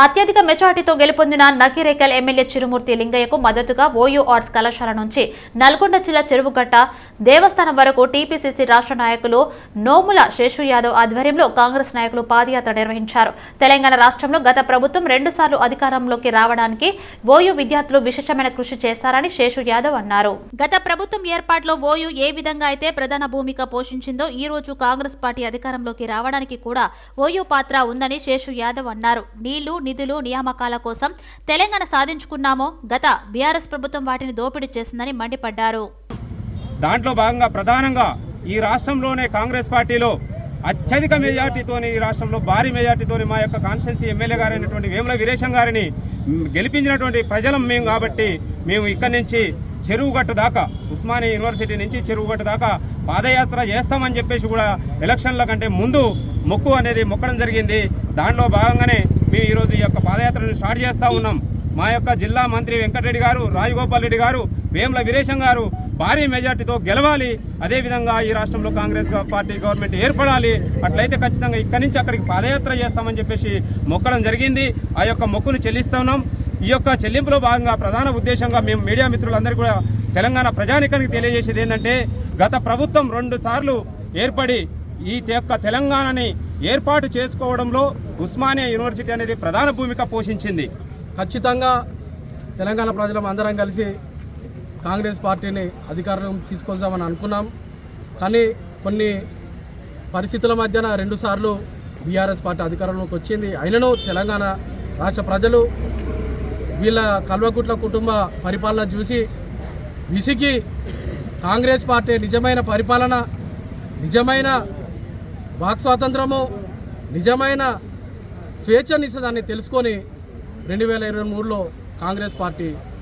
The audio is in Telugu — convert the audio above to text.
అత్యధిక మెజార్టీతో గెలుపొందిన నకిరేకల్ ఎమ్మెల్యే చిరుమూర్తి లింగయ్యకు మద్దతుగా ఓయూ ఆర్ట్స్ కళాశాల నుంచి నల్గొండ జిల్లా చెరువుగట్ట దేవస్థానం వరకు టీపీసీసీ రాష్ట్ర నాయకులు నోముల శేషు యాదవ్ ఆధ్వర్యంలో కాంగ్రెస్ నాయకులు పాదయాత్ర నిర్వహించారు. తెలంగాణ రాష్ట్రంలో గత ప్రభుత్వం రెండుసార్లు అధికారంలోకి రావడానికి ఓయూ విద్యార్థులు విశేషమైన కృషి చేశారని శేషు యాదవ్ అన్నారు. గత ప్రభుత్వం ఏర్పాటులో ఓయూ ఏ విధంగా అయితే ప్రధాన భూమిక పోషించిందో ఈ రోజు కాంగ్రెస్ పార్టీ అధికారంలోకి రావడానికి కూడా ఓయూ పాత్ర ఉందని శేషు యాదవ్ అన్నారు. నీళ్ళు నిధులు నియామకాల కోసం తెలంగాణ సాధించుకున్నామో గత బీఆర్ఎస్ ప్రభుత్వం వాటిని దోపిడీ చేసిందని మండిపడ్డారు. దాంట్లో భాగంగా ప్రధానంగా ఈ రాష్ట్రంలోనే కాంగ్రెస్ పార్టీలో అత్యధిక మెజార్టీతోని ఈ రాష్ట్రంలో భారీ మెజార్టీతోని మా యొక్క కాన్స్టిట్యున్సీ ఎమ్మెల్యే గారైనటువంటి వేముల వీరేశం గారిని గెలిపించినటువంటి ప్రజలం మేము కాబట్టి మేము ఇక్కడి నుంచి చెరువుగట్టు దాకా ఉస్మానియా యూనివర్సిటీ నుంచి చెరువుగట్టు దాకా పాదయాత్ర చేస్తామని చెప్పేసి కూడా ఎలక్షన్ల కంటే ముందు మొక్కు అనేది మొక్కడం జరిగింది. దాంట్లో భాగంగానే మేము ఈరోజు ఈ యొక్క పాదయాత్రను స్టార్ట్ చేస్తూ ఉన్నాం. మా యొక్క జిల్లా మంత్రి వెంకటరెడ్డి గారు రాజగోపాల్ రెడ్డి గారు వేముల వీరేశం గారు భారీ మెజార్టీతో గెలవాలి. అదేవిధంగా ఈ రాష్ట్రంలో కాంగ్రెస్ పార్టీ గవర్నమెంట్ ఏర్పడాలి. అట్లయితే ఖచ్చితంగా ఇక్కడి నుంచి అక్కడికి పాదయాత్ర చేస్తామని చెప్పేసి మొక్కడం జరిగింది. ఆ యొక్క మొక్కును చెల్లిస్తున్నాం. ఈ యొక్క చెల్లింపులో భాగంగా ప్రధాన ఉద్దేశంగా మేము మీడియా మిత్రులందరూ కూడా తెలంగాణ ప్రజానికానికి తెలియజేసేది ఏంటంటే గత ప్రభుత్వం రెండు సార్లు ఏర్పడి ఈ యొక్క తెలంగాణని ఏర్పాటు చేసుకోవడంలో ఉస్మానియా యూనివర్సిటీ అనేది ప్రధాన భూమిక పోషించింది. ఖచ్చితంగా తెలంగాణ ప్రజలం అందరం కలిసి కాంగ్రెస్ పార్టీని అధికారం తీసుకొద్దామని అనుకున్నాం. కానీ కొన్ని పరిస్థితుల మధ్యన రెండుసార్లు బీఆర్ఎస్ పార్టీ అధికారంలోకి వచ్చింది. అయినను తెలంగాణ రాష్ట్ర ప్రజలు వీళ్ళ కల్వకుట్ల కుటుంబ పరిపాలన చూసి విసిగి కాంగ్రెస్ పార్టీ నిజమైన పరిపాలన నిజమైన వాక్ స్వాతంత్రము నిజమైన స్వేచ్ఛనిస్తుందని తెలుసుకొని రెండు వేల ఇరవై మూడులో కాంగ్రెస్ పార్టీ